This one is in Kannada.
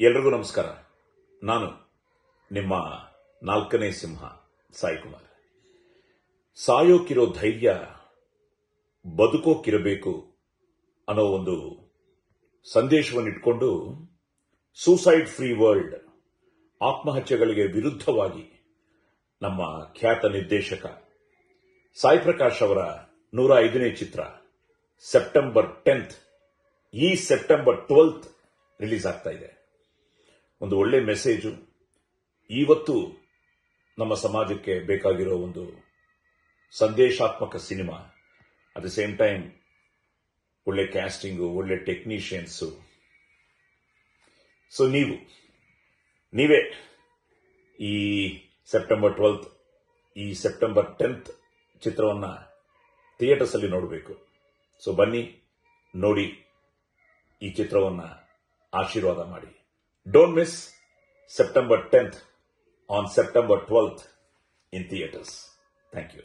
ಎಲ್ರಿಗೂ ನಮಸ್ಕಾರ. ನಾನು ನಿಮ್ಮ ನಾಲ್ಕನೇ ಸಿಂಹ ಸಾಯಿ ಕುಮಾರ್ ಸಾಯೋಕಿರೋ ಧೈರ್ಯ ಬದುಕೋಕಿರಬೇಕು ಅನ್ನೋ ಒಂದು ಸಂದೇಶವನ್ನು ಇಟ್ಕೊಂಡು ಸೂಸೈಡ್ ಫ್ರೀ ವರ್ಲ್ಡ್ ಆತ್ಮಹತ್ಯೆಗಳಿಗೆ ವಿರುದ್ಧವಾಗಿ ನಮ್ಮ ಖ್ಯಾತ ನಿರ್ದೇಶಕ ಸಾಯಿ ಪ್ರಕಾಶ್ ಅವರ ನೂರ ಐದನೇ ಚಿತ್ರ ಸೆಪ್ಟೆಂಬರ್ ಟೆಂತ್ ಈ ಸೆಪ್ಟೆಂಬರ್ ಟ್ವೆಲ್ತ್ ರಿಲೀಸ್ ಆಗ್ತಾ ಇದೆ. ಒಂದು ಒಳ್ಳೆ ಮೆಸೇಜು ಇವತ್ತು ನಮ್ಮ ಸಮಾಜಕ್ಕೆ ಬೇಕಾಗಿರೋ ಒಂದು ಸಂದೇಶಾತ್ಮಕ cinema. At the same time ಒಳ್ಳೆ ಕ್ಯಾಸ್ಟಿಂಗು ಒಳ್ಳೆ ಟೆಕ್ನಿಷಿಯನ್ಸು ಸೊ ನೀವು, ನೀವೇ ಈ ಸೆಪ್ಟೆಂಬರ್ ಟ್ವೆಲ್ತ್ ಈ ಸೆಪ್ಟೆಂಬರ್ ಟೆಂತ್ ಚಿತ್ರವನ್ನು ಥಿಯೇಟರ್ಸ್ ಅಲ್ಲಿ ನೋಡಬೇಕು. ಸೊ ಬನ್ನಿ, ನೋಡಿ ಈ ಚಿತ್ರವನ್ನು ಆಶೀರ್ವಾದ ಮಾಡಿ. Don't miss September 10th on September 12th in theaters. Thank you.